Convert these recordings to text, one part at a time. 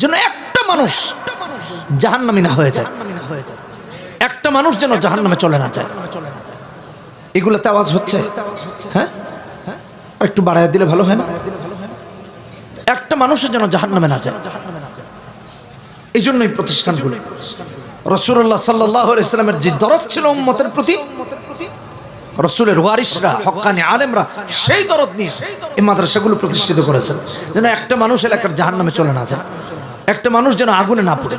যেন একটা মানুষ জাহান্নামী না হয়ে যায়। একটা মানুষ যেন জাহান্নামে চলে না যায়। এগুলোতে আওয়াজ হচ্ছে? হ্যাঁ? একটু বাড়ায় দিলে ভালো হয় না? একটা মানুষের যেন জাহান্নামে না যায়। এই জন্য এই প্রতিষ্ঠানগুলো রসুল্লাহ সাল্লাহ ইসলামের যে দরদ ছিল উম্মতের প্রতি, রসুলের ওয়ারিসরা হকানি আলেমরা সেই দরদ নিয়ে এই মাদ্রাসাগুলো প্রতিষ্ঠিত করেছেন। যেন একটা মানুষ এলাকার জাহান নামে চলে না যায়। একটা মানুষ যেন আগুনে না পড়ে।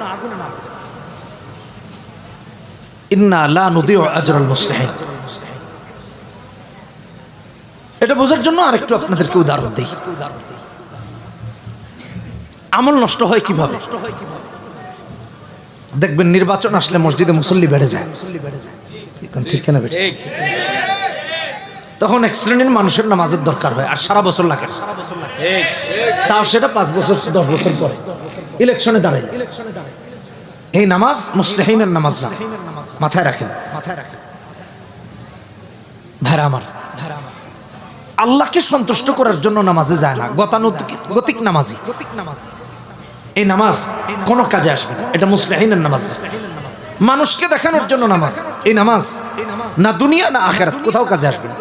এটা বোঝার জন্য আরেকটু আপনাদেরকে উদাহরণ দিই। আমল নষ্ট হয় কীভাবে? দেখবেন নির্বাচন আসলে মসজিদে মুসল্লি বেড়ে যায়। ঠিক কেনা বেটে তখন এক শ্রেণির মানুষের নামাজের দরকার হয়, আর সারা বছর লাগে। তাও সেটা পাঁচ বছর, দশ বছর পরে। ইলেকশনে দাঁড়ায় এই নামাজ মুসলিহিনের নামাজ না। মাথায় রাখেন। ভাইরা আমার, আল্লাহকে সন্তুষ্ট করার জন্য নামাজে যায় না। গতানুগতিক নামাজি। এই নামাজ কোনো কাজে আসবে না। এটা মুসলিহিনের নামাজ মানুষকে দেখানোর জন্য নামাজ। এই নামাজ না দুনিয়া না আখেরাত, কোথাও কাজে আসবে না।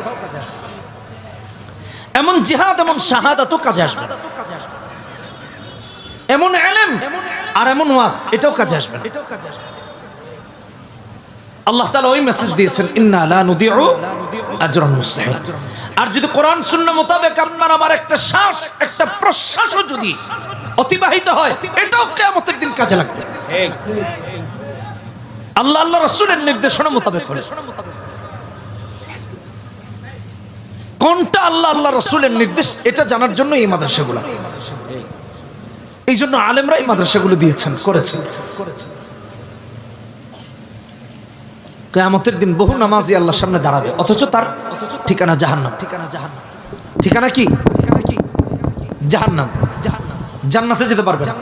এমন জিহাদ, এমন শাহাদাতও কাজে আসবে না। এমন এলেম আর এমন ওয়াজ, এটাও কাজে আসবে না। আল্লাহ তাআলা ওই মেসেজ দিয়েছেন, ইন্না লা নুদিউ আজরান মুসলিহিন। আর যদি কোরআন, সুন্নাহ মোতাবেক আপনার আমার একটা শ্বাস, একটা প্রশ্বাসও যদি অতিবাহিত হয়, এটাও কিয়ামতের দিন কাজে লাগবে। আল্লাহ আল্লাহ রাসূলের নির্দেশনা মোতাবেক করে কোনটা আল্লাহ আল্লাহ রাসূলের নির্দেশ, এটা জানার জন্য এই মাদ্রাসাগুলো। এই জন্য আলেমরা এই মাদ্রাসাগুলো দিয়েছেন, করেছেন। কেয়ামতের দিন বহু নামাজি আল্লাহর সামনে দাঁড়াবে, অথচ তার ঠিকানা জাহান্নাম। ঠিকানা জাহান্নাম ঠিকানা কি? ঠিকানা কি জাহান্নাম। জান্নাতে যেতে পারবে না।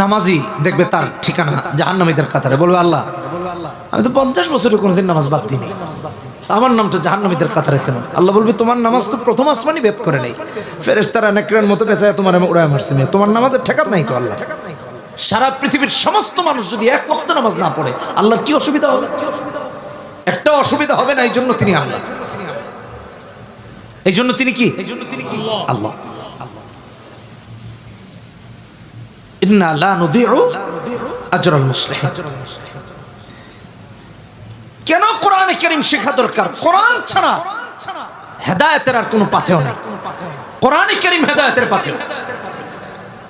নামাজি দেখবে তার ঠিকানা জাহান্নামীদের কাতারে। বলবে, আল্লাহ, আমি তো পঞ্চাশ বছরে কোনোদিন নামাজ বাদ দিইনি। আমার নামটা জাহান্নামীদের কাতারে কেন? আল্লাহ বলবে, তোমার নামাজ তো প্রথম আসমানই বেদ করে নেই। ফেরেস তারা নেকড়ের মতো বেচায় তোমার উড়ায় মারছি মেয়ে। তোমার নামাজের ঠেকাত নাই তো আল্লাহ। সারা পৃথিবীর সমস্ত মানুষ যদি এক বক্ত নামাজ না পড়ে, আল্লাহর কি অসুবিধা হবে? একটা অসুবিধা হবে না, এই জন্য তিনি আল্লাহ। এই জন্য তিনি কি? এই জন্য তিনি কি আল্লাহ লা নুদিউ আজরাল কেন কোরআনে কারীম শেখা দরকার। কোরআন ছাড়া হেদায়েতের আর কোনো পাথেও নেই। কোরআনে কারীম হেদায়েতের পাথেও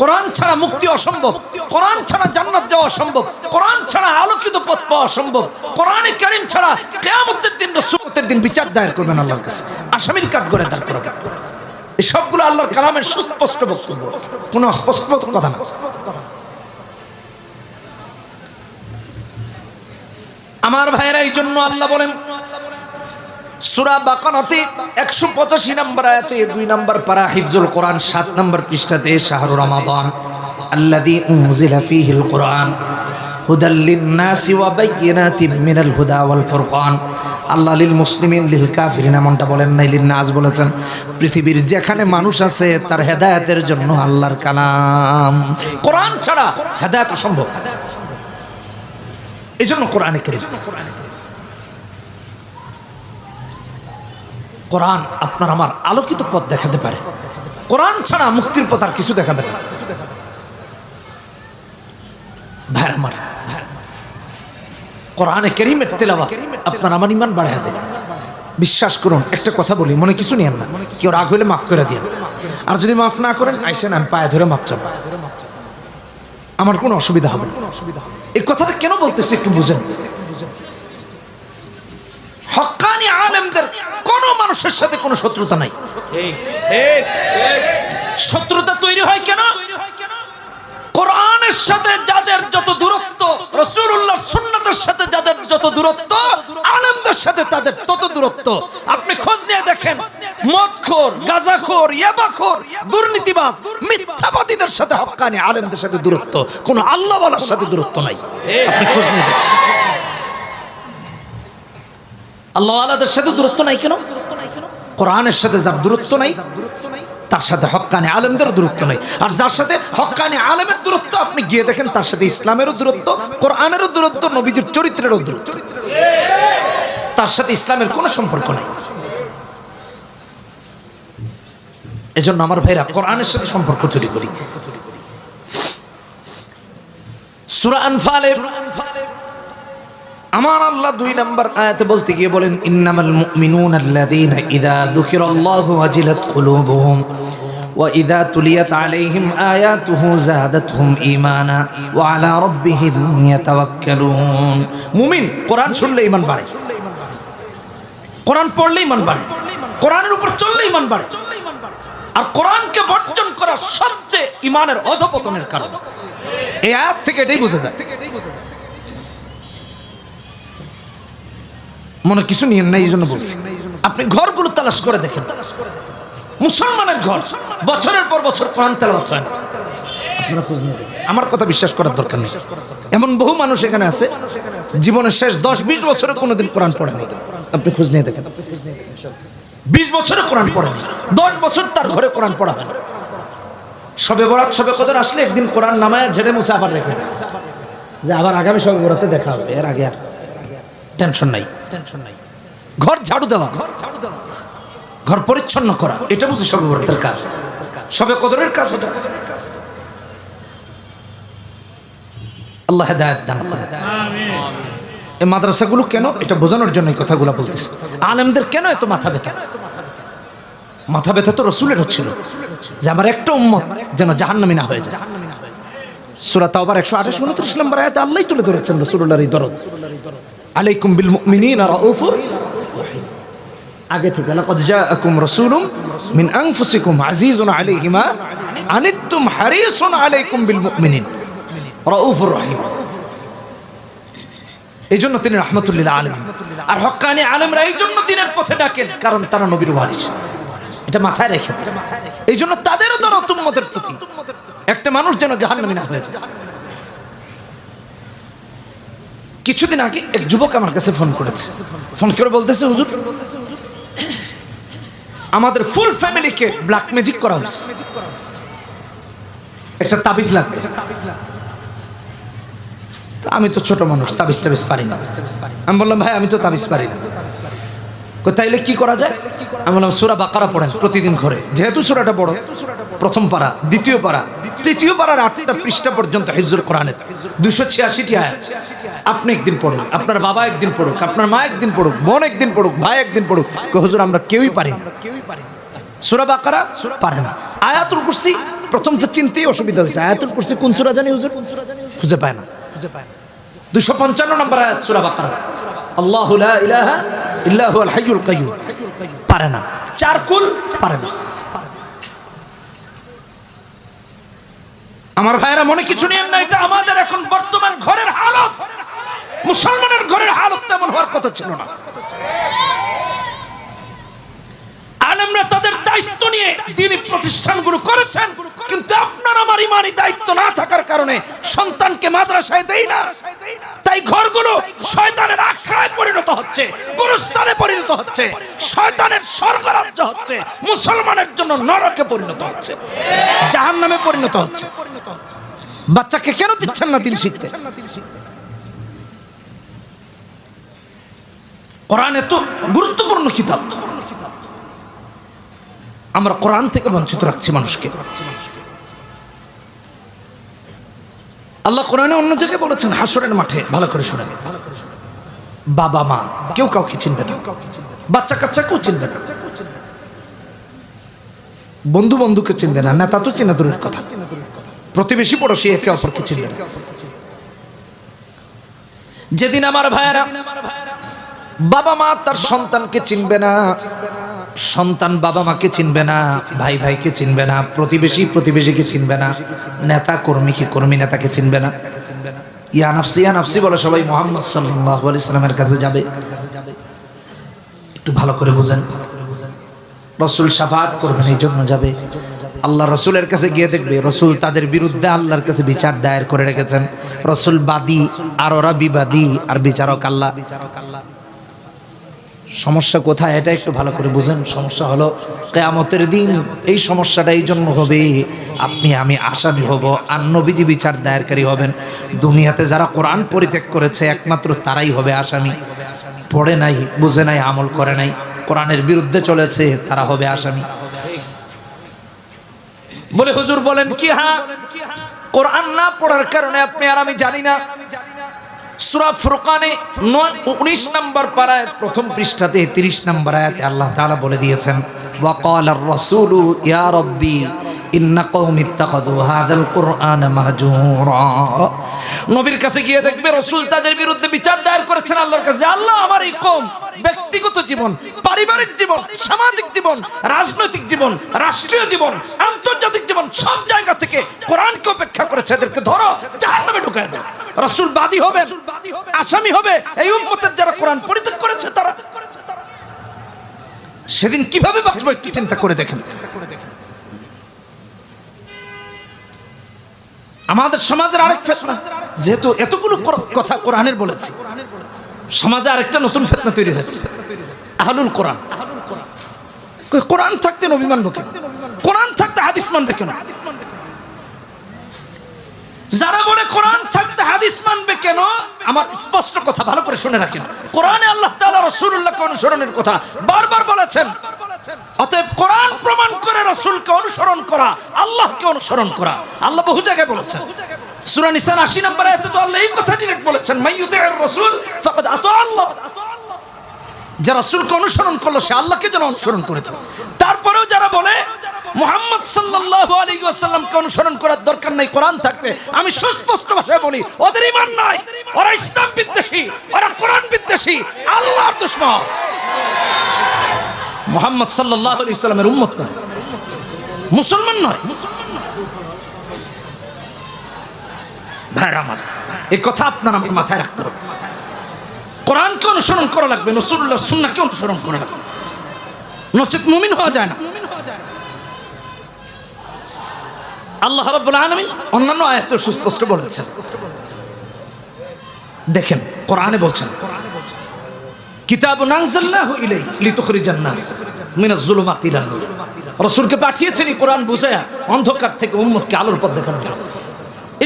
কোরআন ছাড়া মুক্তি অসম্ভব। কোরআন ছাড়া জান্নাত যাওয়া অসম্ভব। কোরআন ছাড়া আলোকিত পথ পাওয়া অসম্ভব। কোরআনে কারীম ছাড়া কিয়ামতের দিন রসুলতের দিন বিচার দায়ের করবেন আল্লাহর কাছে। আসামির কাঠ করে দাঁড় করবেন। এই সবগুলো আল্লাহর কালামের সুস্পষ্ট বক্তব্য। কোনো অস্পষ্ট কথা না। আমার ভাইয়েরা এই জন্য আল্লাহ বলেন, সুরা বাকানাতে একশো পঁচাশি নম্বর আয়াতে, দুই নম্বর পারা হিফজুল কোরআন, সাত নম্বর পৃষ্ঠাতে, শাহরু রমাদান কোরআন ওয়া হুদা বলেন নাস বলেছেন, পৃথিবীর যেখানে মানুষ আছে, তার হেদায়েতের জন্য আল্লাহর কালাম। কোরআন ছাড়া হেদায়েত অসম্ভব। এই জন্য কোরআনে কোরআন আপনার আমার আলোকিত পথ দেখাতে পারে। কোরআন ছাড়া মুক্তির পথ আর কিছু দেখাবে না। ভাই আমার, কোরআনে কেরিমের তেলাওয়া আপনার আমার ইমান বাড়ায় দেয়। বিশ্বাস করুন, একটা কথা বলি, মনে কিছু নিয়েন না। কেউ রাগ হলে মাফ করে দিন আর যদি মাফ না করেন, আইসেন, আমি পায়ে ধরে মাপ চাবো আমার কোনো অসুবিধা হবে না। এই কথাটা কেন বলতেছি একটু বুঝেন। হকানি আলেমদের কোন মানুষের সাথে কোনো শত্রুতা নাই। শত্রুতা তৈরি হয় কেন? কোরআনের সাথে যাদের যত দূরত্ব রসুল্লাহ সুন্নতের সাথে যাদের যত দূরত্ব, আলেমদের সাথে তাদের তত দূরত্ব। আপনি খোঁজ নিয়ে দেখেন, মদখোর, গাজাখোর, ইয়াবাখোর, দুর্নীতিবাজ, মিথ্যাবাদীদের সাথে হক্কানি আলেমদের সাথে দূরত্ব। কোন আল্লাহ বলার সাথে দূরত্ব নাই। আপনি খোঁজ নিয়ে আল্লাহ আলাদের সাথে দূরত্ব নাই কেন? কোরআনের সাথে যার দূরত্ব নাই তার সাথে হক্কানি আলেমদেরও দূরত্ব নেই। আর যার সাথে হক্কানি আলেমের দূরত্ব, আপনি গিয়ে দেখেন তার সাথে ইসলামেরও দূরত্ব, কোরআনেরও দূরত্ব, নবীজির চরিত্রেরও দূরত্ব। তার সাথে ইসলামের কোনো সম্পর্ক নেই। এজন্য আমার ভাইরা, কোরআনের সাথে সম্পর্ক তৈরি করি। সূরা আনফালে আমার আল্লাহ দুই নাম্বার আয়াতে বলতে গিয়ে বলেন ইন্নামাল মুমিনুনা আল্লাযীনা ইযা যুকিরাল্লাহু ওয়াজিলাত কুলুবুহুম وإذا تليت عليهم آياته زادتهم إيمانا وعلى ربهم يتوكلون মুমিন কোরআন শুনলে ঈমান বাড়ে কোরআন পড়লে ঈমান বাড়ে কোরআনের উপর চললে ঈমান বাড়ে আর কোরআনকে বর্জন করা সবচেয়ে ঈমানের অধপতনের কারণ এই আয়াত থেকে এটাই বোঝা যায় মনে কিছু নিয়েন না এই জন্য বলছি। আপনি ঘরগুলো তালাশ করে দেখেন। মুসলমানের ঘর, বছরের পর বছর কোরআন তেলাওয়াত হয় নিয়ে। আমার কথা বিশ্বাস করার দরকার নেই। এমন বহু মানুষ এখানে আছে, জীবনের শেষ দশ বিশ বছরে কোনোদিন কোরআন পড়েনি আপনি খোঁজ নিয়ে দেখেন। বিশ বছরে কোরআন পড়েনি দশ বছর তার ঘরে কোরআন পড়া হয় সবে বরাত সবে কদর আসলে একদিন কোরআন নামায় ঝেড়ে মুছে আবার দেয়। যে আবার আগামী সবে বরাতে দেখা হবে, এর আগে আর টেনশন নাই। ঘর ঝাড়ু দেওয়া ঘর ঝাড়ু দেওয়া ঘর পরিচ্ছন্ন করা এটা বুঝি সবে বরাতের কাজ। সবে কদরের কাজ এটা। আল্লাহ হেদায়েত দান এই মাদ্রাসাগুলো কেন? এটা বোঝানোর জন্য এই কথাগুলো বলতেছে। আলেমদের কেন এত মাথা ব্যথা? মাথা ব্যথা তো রসুলের হচ্ছিল যে আমার একটা উম্মত যেন জাহান্নামী না হয়ে যায়। সুরা তাওবার একশো আঠাশ উনত্রিশ নম্বর আয়াতে আল্লাহ তুলে ধরেছেন রসুল্লাহর এই দরদ। আলাইকুম বিল মুমিনিনা রাউফুর আগে থেকে, লাকাদ জাআকুম রাসূলুম মিন আনফুসিকুম আজিজুন আলাইহি মা আনিতুম হারিসুন আলাইকুম বিল মুমিনিন। রাউফুর রহিম। এই জন্য তিনি রহমতুল্লিল আলম আর হক্কানি আলমরা এই জন্য দিনের পথে ডাকেন, কারণ তারা নবীর ওয়ারিস। এটা মাথায় রেখে। এই জন্য তাদেরও ধরো তুম্মতের প্রতি। একটা মানুষ যেন জাহান্নামী না হয়ে যায়। কিছুদিন আগে এক যুবক আমার কাছে ফোন করেছে। ফোন করে বলতেছে, হুজুর, আমাদের ফুল ফ্যামিলিকে ব্ল্যাক ম্যাজিক করা হয়েছে। একটা তাবিজ লাগবে। আমি তো ছোট মানুষ তাবিজ টাবিজ পারি না। আমি বললাম, ভাই, আমি তো তাবিজ পারি না। তাইলে কি করা যায়? আমি বললাম সুরা বাকারা পড়েন প্রতিদিন ঘরে। যেহেতু সুরাটা বড়, প্রথম পারা, দ্বিতীয় পারা, তৃতীয় পারার আটটা পৃষ্ঠা পর্যন্ত হিজুর কোরআনের দুশো ছিয়াশিটি আয়াত। আপনি একদিন পড়ুন, আপনার বাবা একদিন পড়ুক, আপনার মা একদিন পড়ুক, বোন একদিন পড়ুক, ভাই একদিন পড়ুক হুজুর, আমরা কেউই পারি না। কেউই পারি না সুরা বাকারা পারে না। আয়াতুল কুরসি, প্রথম তো চিনতেই অসুবিধা হয়েছে। আয়াতুল কুরসি কোন সুরা জানি হুজুর? খুঁজে পায় না। খুঁজে পায় না দুশো পঞ্চান্ন নম্বর আয়াত সুরা বাকারা। আল্লাহ ইল্লা হুয়াল হাইয়ুল কাইয়ুম। পারে না। চার কুল পারে না। আমার ভাইয়েরা মনে কিছু নিয়েন না, এটা আমাদের এখন বর্তমান ঘরের হালত। মুসলমানের ঘরের হালত তেমন হওয়ার কথা ছিল না। আলেমরা তাদের দায়িত্ব নিয়ে দিনী প্রতিষ্ঠানগুলো করেছেন, কিন্তু আপনার আমার ইমানি দায়িত্ব না থাকার কারণে সন্তানকে মাদ্রাসায় দেই না। তাই ঘরগুলো শয়তানের আখড়ায় পরিণত হচ্ছে, গুরুস্থানে পরিণত হচ্ছে, শয়তানের স্বর্গরাজ্য হচ্ছে, মুসলমানের জন্য নরকে পরিণত হচ্ছে জাহান নামে পরিণত হচ্ছে। বাচ্চাকে কেন দিচ্ছেন না দিন শিখতে? কোরআন এত গুরুত্বপূর্ণ কিতাব। আমরা কোরআন থেকে বঞ্চিত রাখছি মানুষকে। আল্লাহ কোরআনে অন্য জায়গায় বলেছেন, হাসরের মাঠে, ভালো করে শুনেন। বাবা মা, কেউ কাউকে চিনবে না। বাচ্চা কাচ্চা কেউ চিনবে না। বন্ধু বন্ধুকে চিনবে না, নেতা তো চিনা দূরের কথা। প্রতিবেশী পড়োশী একে অপরকে চিনবে না। যেদিন আমার ভাইয়েরা, বাবা মা তার সন্তানকে চিনবে না সন্তান বাবা মাকে চিনবে না, ভাই ভাইকে চিনবে না, প্রতিবেশী প্রতিবেশীকে চিনবে না, নেতা কর্মীকে কর্মী নেতাকে চিনবে না। ইয়া নাফসি বলে সবাই মোহাম্মদ সাল্লাল্লাহু আলাইহি সাল্লামের কাছে যাবে। একটু ভালো করে বুঝেন। রসুল সাফাত করবেন এই জন্য যাবে। আল্লাহ রসুলের কাছে গিয়ে দেখবে, রসুল তাদের বিরুদ্ধে আল্লাহর কাছে বিচার দায়ের করে রেখেছেন। রসুল বাদী, আর ওরা বিবাদী, আর বিচারক আল্লাহ। সমস্যা কোথায় এটা একটু ভালো করে বুঝেন। সমস্যা হলো, কেয়ামতের দিন এই সমস্যাটা এই জন্য হবে, আপনি, আমি আসামি হব, আর নবীজি বিচার দায়েরকারী হবেন। দুনিয়াতে যারা কোরআন পরিত্যাগ করেছে, একমাত্র তারাই হবে আসামি। পড়ে নাই, বুঝে নাই, আমল করে নাই, কোরআনের বিরুদ্ধে চলেছে, তারা হবে আসামি। বলে হুজুর বলেন, কি হ্যাঁ কোরআন না পড়ার কারণে আপনি আর আমি জানি না। সূরা ফুরকানে 19 নম্বর পারায় প্রথম পৃষ্ঠাতে 30 নম্বর আয়াতে আল্লাহ তাআলা বলে দিয়েছেন ওয়াকাল রাসূলু ইয়া রাব্বি নবীর কাছে গিয়ে দেখবে তাদের বিরুদ্ধে বিচার দায়ের করেছেন আল্লাহর কাছে। আল্লাহ আমার এই ব্যক্তিগত জীবন, পারিবারিক জীবন, সামাজিক জীবন, রাজনৈতিক জীবন, রাষ্ট্রীয় জীবন, আন্তর্জাতিক জীবন সব জায়গা থেকে কোরআনকে উপেক্ষা করেছে এদেরকে ধরো ঢুকায় দাও। বাদী হবে, আসামি হবে। এই উম্মতের যারা কোরআন পরিত্যাগ করেছে তারা সেদিন কীভাবে বাঁচবো একটু চিন্তা করে দেখেন। আমাদের সমাজের আরেক ফেতনা। যেহেতু এতগুলো কথা কোরআনের বলেছি সমাজে আরেকটা নতুন ফেতনা তৈরি হয়েছে। আহলুল কোরআন। কোরআন থাকতে নবী মানবো কেন? কোরআন থাকতে হাদিস মানবে কেন যারা বলে কোরআন থাকতে হাদিস মানবে কেন? আমার স্পষ্ট কথা ভালো করে শুনে রাখেন। কোরআনে আল্লাহ তাআলা রাসূলুল্লাহকে অনুসরণের কথা বারবার বলেছেন। অতএব কোরআন প্রমাণ করে রাসূলকে অনুসরণ করা, আল্লাহকে অনুসরণ করা। আল্লাহ বহু জায়গায় বলেছেন। সূরা নিসার 80 নম্বর আয়াতে তো আল্লাহ এই কথা ডাইরেক্ট বলেছেন মাইয়ুতির রাসূল ফাকাদ আতা আল্লাহ। যে রাসূলকে অনুসরণ করল, সে আল্লাহকে যেন অনুসরণ করেছে। তারপরেও যারা বলে, মোহাম্মদ অনুসরণ করার দরকার নাই, কোরআন আমি সুস্পষ্ট বলি, ওদের নাই, ওরা ইসলাম বিদ্বেষী, ওরা কোরআন বিদ্বেষী, আল্লাহর মোহাম্মদ উম্মত নয়। মুসলমান নয়। ভাইরা আমার এই কথা আপনার আমার মাথায় রাখতে হবে। কোরআনকে অনুসরণ করা লাগবে নসরুল্লাহ সুন্নাকে অনুসরণ করা লাগবে। নচেত মুমিন হওয়া যায় না। আল্লাহ রাব্বুল অন্যান্য আয়াতে সুস্পষ্ট বলেছেন। দেখেন, কোরআনে বলছেন, কিতাব নানজালনাহু ইলাইহি লিতুখরিজান নাস মিনাজ যুলুমাতি ইলান নূর। রাসূলকে পাঠিয়েছেন এই কোরআন বুঝায়া অন্ধকার থেকে উম্মতকে আলোর পথ দেখানোর।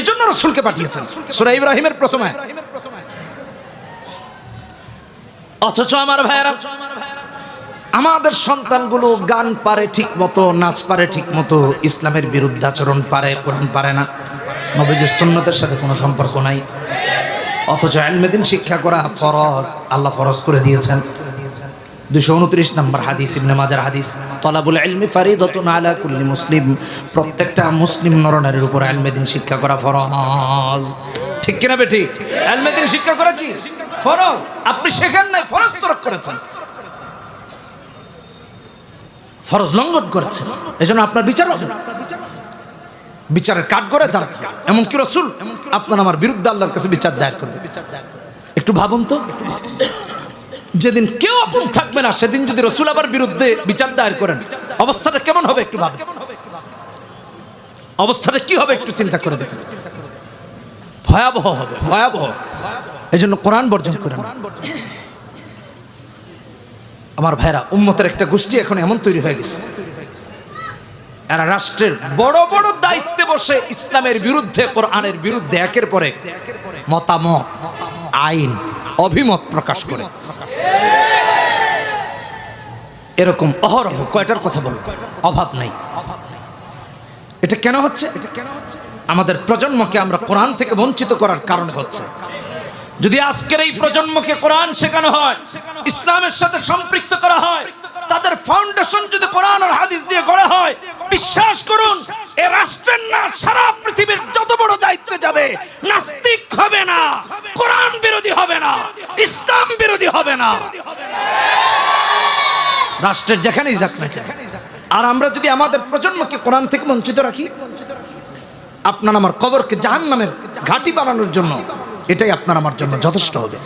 জন্য রাসূলকে পাঠিয়েছেন। সূরা ইব্রাহিমের প্রথম আয়াত। অথচ আমার ভাইয়েরা, আমাদের সন্তানগুলো গান পারে ঠিক মতো, নাচ পারে ঠিক মতো, ইসলামের বিরুদ্ধে আচরণ পারে, কোরআন পারে না। নবীজির সুন্নতের সাথে কোনো সম্পর্ক নাই। অথচ আলমেদিন শিক্ষা করা ফরজ, আল্লাহ ফরজ করে দিয়েছেন। দুশো উনত্রিশ নম্বর হাদিস, ইবনে মাজার হাদিস, তলাবুল ইলমি ফারিদাতুন আলা কুল্লি মুসলিম। প্রত্যেকটা মুসলিম নরনারীর উপর আলমেদিন শিক্ষা করা ফরজ। ঠিক কিনা বেঠিক? আলমেদিন শিক্ষা করা কি? ফরজ। আপনি শেখেন নাই, ফরজ তরক করেছেন। ফরজ লঙ্ঘন করেছেন। এজন্য আপনার বিচার হবে। বিচারের কাঠ করে তার এমন কি রসুল আপনার আমার বিরুদ্ধে আল্লাহর কাছে বিচার দায়ের করবে। একটু ভাবুন তো। যেদিন কেউ আপন থাকবে না, সেদিন যদি রসুল আবার বিরুদ্ধে বিচার দায়ের করেন, অবস্থাটা কেমন হবে একটু ভাবেন। অবস্থাটা কি হবে একটু চিন্তা করে দেখুন। ভয়াবহ হবে, ভয়াবহ। এই জন্য কোরআন বর্জন করে আমার ভাইরা, উম্মতের একটা গোষ্ঠী এখন এমন তৈরি হয়ে গেছে। এরা রাষ্ট্রের বড় বড় দায়িত্বে বসে ইসলামের বিরুদ্ধে, কোরআনের বিরুদ্ধে একের পরে মতামত, আইন, অভিমত প্রকাশ করে। এরকম অহরহ কয়টার কথা বলব? অভাব নাই। এটা কেন হচ্ছে? আমাদের প্রজন্মকে আমরা কোরআন থেকে বঞ্চিত করার কারণ হচ্ছে। যদি আজকের এই প্রজন্মকে কোরআন শেখানো হয়, ইসলামের সাথে সম্পৃক্ত করা হয়, তাদের ফাউন্ডেশন যদি কোরআন আর হাদিস দিয়ে গড়া হয়, বিশ্বাস করুন, এ রাষ্ট্রের না, সারা পৃথিবীর যত বড় দায়িত্বে যাবে, নাস্তিক হবে না, কোরআন বিরোধী হবে না, ইসলাম বিরোধী হবে না রাষ্ট্রের যেখানেই যাক না। আর আমরা যদি আমাদের প্রজন্মকে কোরআন থেকে বঞ্চিত রাখি, আপনার আমার কবরকে জাহান নামের ঘাটি বানানোর জন্য এটাই আপনার আমার জন্য যথেষ্ট হবে।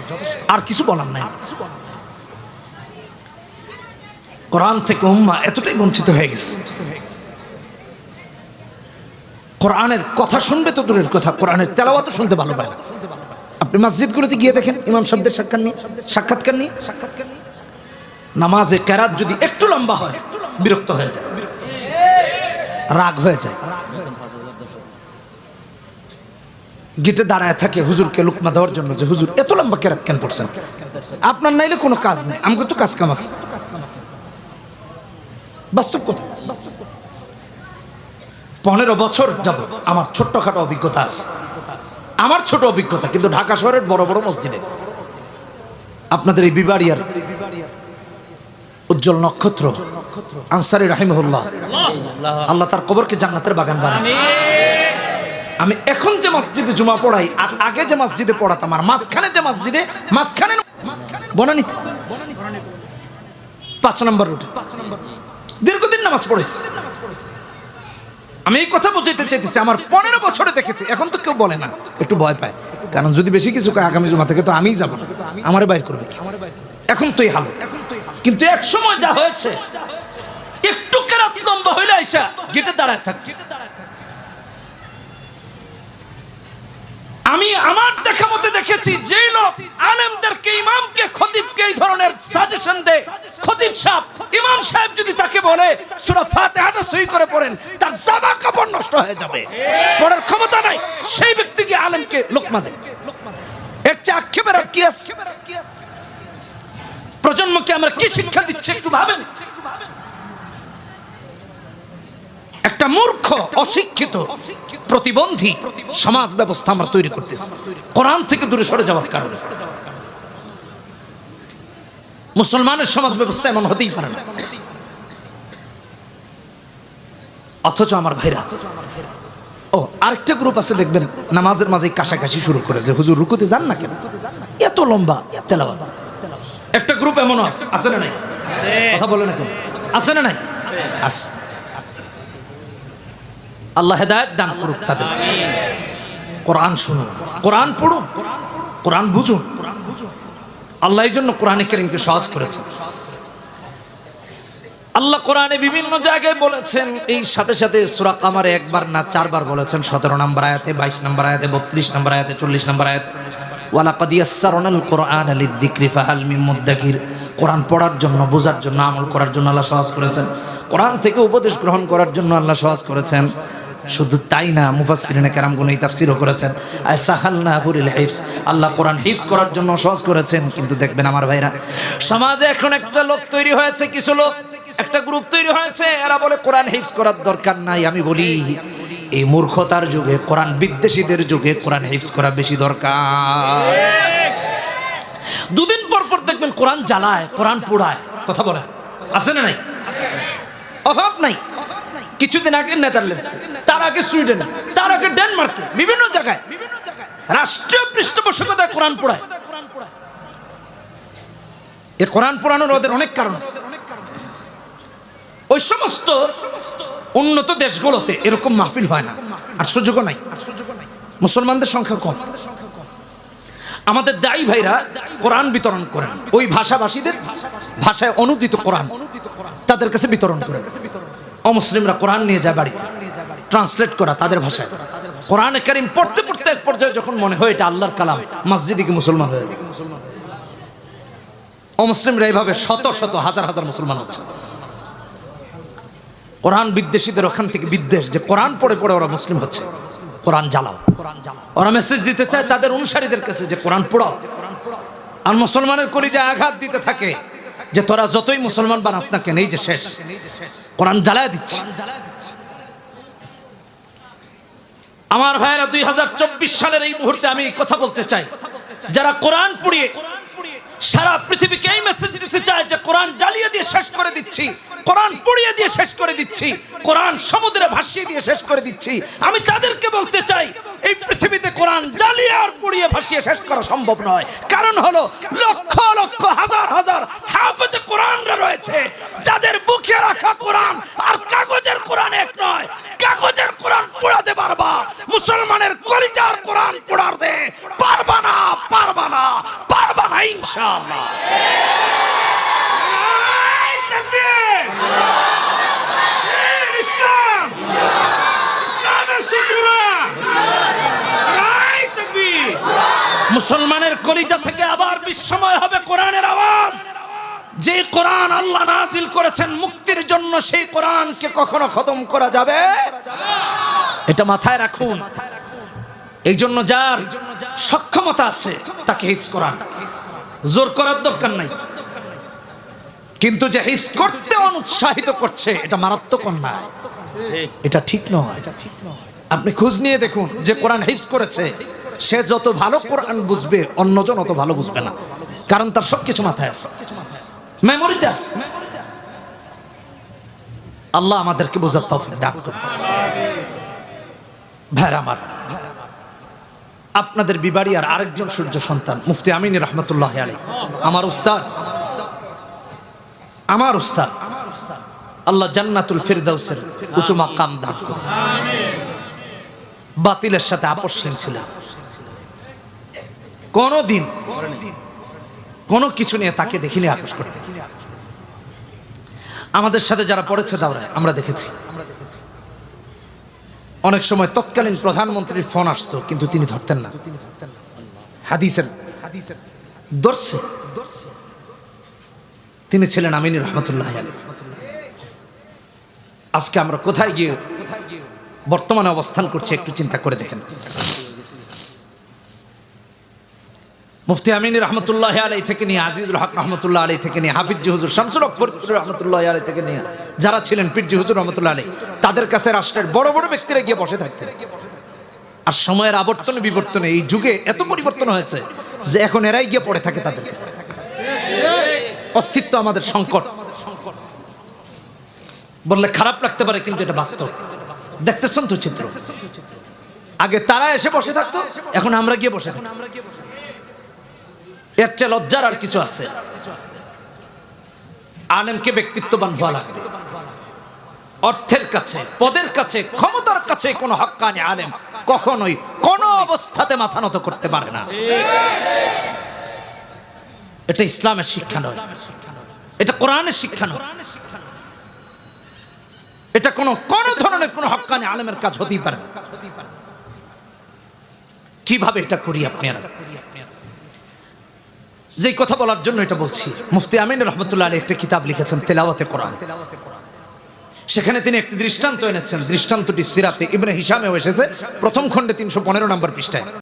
আর কিছু বলার নাই। কোরআন থেকে উম্মা এতটাই বঞ্চিত হয়ে গেছে। কোরআনের কথা শুনবে তো দূরের কথা কোরআনের তেলাওয়াত শুনতে ভালো পায় না। আপনি মসজিদগুলোতে গিয়ে দেখেন ইমাম শব্দের সাক্ষাৎ নিয়ে সাক্ষাৎকার নিয়ে? সাক্ষাৎকার নিয়ে? নামাজে কেরাত যদি একটু লম্বা হয় বিরক্ত হয়ে যায়। রাগ হয়ে যায়। গিটে দাঁড়ায় থাকে হুজুরকে লুকমা দেওয়ার জন্য যে হুজুর এত লম্বা কেরাত কেন পড়ছেন? আপনার নাইলে কোনো কাজ নেই আমাকে তো কাজ কাম আছে। বাস্তব কথা। পনেরো বছর যাব আমার ছোট্টখাটো অভিজ্ঞতা আছে। আমার ছোট অভিজ্ঞতা কিন্তু ঢাকা শহরের বড় বড় মসজিদে। আপনাদের এই বিবাড়িয়ার উজ্জ্বল নক্ষত্র আনসারি রাহিমহুল্লাহ আল্লাহ। তার কবরকে জান্নাতের বাগান বানায়। আমি এখন যে মসজিদে জুমা পড়াই আর আগে যে মসজিদে পড়াতাম আর মাঝখানে যে মসজিদে, মাঝখানে বনানীতে। পাঁচ নম্বর রুটে দীর্ঘদিন নামাজ পড়েছি। আমি এই কথা বুঝাইতে চাইতেছি, আমার পনেরো বছরে দেখেছি। এখন তো কেউ বলে না, একটু ভয় পায়। কারণ যদি বেশি কিছু আগামী জমা থেকে তো আমিই যাব। না আমারে বাইর করবে? এখন তুই হালো। কিন্তু এক সময় যা হয়েছে, একটু কেরাত লম্বা হইলে আইসা গেটে দাঁড়ায় থাক আমি আমার দেখা মতে দেখেছি যে লোক আলেমদেরকে, ইমামকে, খতিবকে এই ধরনের সাজেশন দেয়, খতিব সাহেব, ইমাম সাহেব যদি তাকে বলে, সূরা ফাতিহাটা সই করে পড়েন, তার জামা কাপড় নষ্ট হয়ে যাবে। পড়ার ক্ষমতা নাই, সেই ব্যক্তিকে আলেমকে লোকমা দেয়। এর চেয়ে আক্ষেপের আর কি আছে? প্রজন্মকে আমরা কি শিক্ষা দিচ্ছে একটু ভাবেন? একটা মূর্খ অশিক্ষিত প্রতিবন্ধী সমাজ ব্যবস্থা আমরা তৈরি করতেছি। কোরআন থেকে দূরে সরে যাওয়ার কারণে। মুসলমানের সমাজ ব্যবস্থা এমন হতেই পারে না। অথচ আমার ভাইরা ও আরেকটা গ্রুপ আছে দেখবেন নামাজের মাঝে কাশাকাশি শুরু করে যে হুজুর রুকুতে যান না কেন? এত লম্বা তেলাবাদ একটা গ্রুপ এমন আছে আছে না নাই? কথা বলে না কেন আছে না নাই? আছে। আল্লাহ হেদায়ত দান করুক তাদের। কোরআন শুনুন, কোরআন পড়ুন, কোরআন বুঝুন। আল্লাহ এই জন্য কোরআনে করিমকে সহজ করেছেন। আল্লাহ কোরআনে বিভিন্ন জায়গায় বলেছেন, এই সাথে সাথে সুরা কামারে একবার না চারবার বলেছেন, সতেরো নম্বর আয়াতে, বাইশ নম্বর আয়াতে, বত্রিশ নম্বর আয়াতে, চল্লিশ নম্বর আয়াত। ওয়ালাকাদ ইয়াসসারনাল কোরআন লিদ্দিকরি ফাহাল মিন মুদ্দাকির। কোরআন পড়ার জন্য, বোঝার জন্য, আমল করার জন্য আল্লাহ সহজ করেছেন। কোরআন থেকে উপদেশ গ্রহণ করার জন্য আল্লাহ সহজ করেছেন। শুধু তাই না, মুফাসসিরিনে কেরাম গুণ এই তাফসিরও করেছেন। আয় সাহালনা হুরিল হিফস আল্লাহ কোরআন হিফস করার জন্য সহজ করেছেন, কিন্তু দেখবেন আমার ভাইরা, সমাজে এখন একটা লোক তৈরি হয়েছে, কিছু লোক, একটা গ্রুপ তৈরি হয়েছে, এরা বলে কোরআন হিফস করার দরকার নাই, আমি বলি, এই মূর্খতার যুগে, কোরআন বিদ্বেষীদের যুগে কোরআন হিফস করা বেশি দরকার। দুদিন পর পর দেখবেন কোরআন জ্বালায়, কোরআন পোড়ায়, কথা বলে, আছে না নাই? অভাব নাই। কিছুদিন আগে নেদারল্যান্ডসে, তার আগে সুইডেন, তার আগে ডেনমার্কে, বিভিন্ন জায়গায়, রাষ্ট্রীয় পৃষ্ঠপোষকতায় কোরআন পড়ায়। এ কোরআন পড়ানোর ওদের অনেক কারণ আছে। ওই সমস্ত উন্নত দেশগুলোতে এরকম মাহফিল হয় না, আর সুযোগও নাই। মুসলমানদের সংখ্যা কম। আমাদের দায়ী ভাইরা কোরআন বিতরণ করেন। ওই ভাষাভাষীদের ভাষায় অনুদিত কোরআন, তাদের কাছে বিতরণ করেন। অমুসলিমরা কোরআন নিয়ে যায় বাড়িতে। ট্রান্সলেট করা তাদের ভাষায়। কোরআনে কারিম পড়তে পড়তে এক পর্যায়ে যখন মনে হয় এটা আল্লাহর কালাম, মসজিদে কি মুসলমান হয়ে যায়। অমুসলিমরা এইভাবে শত শত হাজার হাজার মুসলমান হচ্ছে। কোরআন বিদ্বেষীদের ওখান থেকে বিদ্বেষ যে কোরআন পড়ে পড়ে ওরা মুসলিম হচ্ছে। কোরআন জ্বালাও। ওরা মেসেজ দিতে চায় তাদের অনুসারীদের কাছে যে, কোরআন পড়াও। আর মুসলমানের করি যে আঘাত দিতে থাকে। যে তোরা যতই মুসলমান বানাস না কেন, এই যে শেষ। কোরআন জ্বালায় দিচ্ছে। আমার ভাইয়েরা, দুই হাজার চব্বিশ সালের এই মুহূর্তে আমি কথা বলতে চাই। যারা কোরআন পুড়িয়ে সারা পৃথিবীকে এই মেসেজ দিতে চায় যে কোরআন জ্বালিয়ে দিয়ে শেষ করে দিচ্ছি কোরআন পড়িয়ে দিয়ে শেষ করে দিচ্ছি। কোরআন সমুদ্রে ভাসিয়ে দিয়ে শেষ করে দিচ্ছি। আমি তাদেরকে বলতে চাই, এই পৃথিবীতে কোরআন জ্বালিয়ে আর পড়িয়ে ভাসিয়ে শেষ করা সম্ভব নয়। কারণ হলো, লক্ষ লক্ষ, হাজার হাজার হাফেজে কোরআনরা রয়েছে, যাদের বুকে রাখা কোরআন আর কাগজের কোরআন এক নয়। কাগজের কোরআন পড়াতে পারবা, মুসলমানের কলিজার কোরআন পড়াতে পারবা না পারবা না পারবা না, ইনশাআল্লাহ। মুসলমানের কলিজা থেকে আবার বিস্ময় হবে কোরআনের আওয়াজ। যে কোরআন আল্লাহ নাজিল করেছেন, মুক্তির জন্য সেই কোরআনকে কখনো খতম করা যাবে? এটা মাথায় রাখুন। এই জন্য যার সক্ষমতা আছে, তাকে হিফজ করান জোর করার দরকার নাই। কিন্তু যে হিফজ করতে অনুৎসাহিত করছে, এটা মারাত্মক অন্যায়। এটা ঠিক নয়। আপনি খোঁজ নিয়ে দেখুন যে কোরআন হিফজ করেছে, সে যত ভালো কোরআন বুঝবে, অন্যজন অত ভালো বুঝবে না। কারণ তার সবকিছু মাথায় আছে। মেমোরিতে আছে। আল্লাহ আমাদেরকে বোঝার তৌফিক দান করুন। ভাইরা আমার, আপনাদের বিবাড়ি আর আরেকজন সূর্য সন্তান, মুফতি আমিন রহমতুল্লাহ আলী আমার উস্তাদ আমার উস্তাদ, আল্লাহ জান্নাতুল ফিরদাউসের উঁচু মাকাম দান করুন। বাতিলের সাথে আপসহীন ছিল কোনো দিন কোনো কিছু নিয়ে তাকে দেখিনি আপোষ করতে। আমাদের সাথে যারা পড়েছে দাওরায় আমরা দেখেছি। অনেক সময় তৎকালীন প্রধানমন্ত্রীর ফোন আসতো, কিন্তু তিনি ধরতেন না। হাদিসের ধরছে তিনি ছিলেন আমিনী রহমতুল্লাহ আলী আজকে আমরা কোথায় গিয়ে বর্তমানে অবস্থান করছি একটু চিন্তা করে দেখেন। মুফতি আমিনী রহমতুল্লাহ আলাই থেকে নিয়ে আজিজুল হক রহমতুল্লাহ আলী থেকে নিয়ে হাফিজ হুজুর শামসুল রহমতুল্লাহ আলী থেকে নিয়ে, যারা ছিলেন পিরজি হুজুর রহমতুল্লাহ আলী তাদের কাছে রাষ্ট্রের বড় বড় ব্যক্তিরা গিয়ে বসে থাকতেন। আর সময়ের আবর্তনে বিবর্তনে এই যুগে এত পরিবর্তন হয়েছে যে এখন এরাই গিয়ে পড়ে থাকে তাদের কাছে। অস্তিত্ব আমাদের সংকট। বললে খারাপ লাগতে পারে, কিন্তু এটা বাস্তব। দেখতেছেন তো চিত্র? আগে তারা এসে বসে থাকতো, এখন আমরা গিয়ে বসে থাকি। এর চেয়ে লজ্জার আর কিছু আছে। আলেমকে ব্যক্তিত্ববান হওয়া লাগবে। অর্থের কাছে, পদের কাছে, ক্ষমতার কাছে কোনো হক্কানি আলেম কখনোই কোনো অবস্থাতে মাথা নত করতে পারে না। এটা ইসলামের শিক্ষা নয়। এটা কোরআনের শিক্ষা নয়। এটা কোনো কোন ধরনের কোনো হক্কানি আলেমের কাজ হতেই পারে কীভাবে এটা করি আপনি যে কথা বলার জন্য এটা বলছি, মুফতি আমিন রহমতুল্লাহ আলী একটা কিতাব লিখেছেন, তেলাওয়াতে কোরআন। সেখানে তিনি একটি দৃষ্টান্ত এনেছেন। দৃষ্টান্তটি সিরাতে ইবনে হিসামেও এসেছে। প্রথম খণ্ডে তিনশো পনেরো নম্বর পৃষ্ঠায়।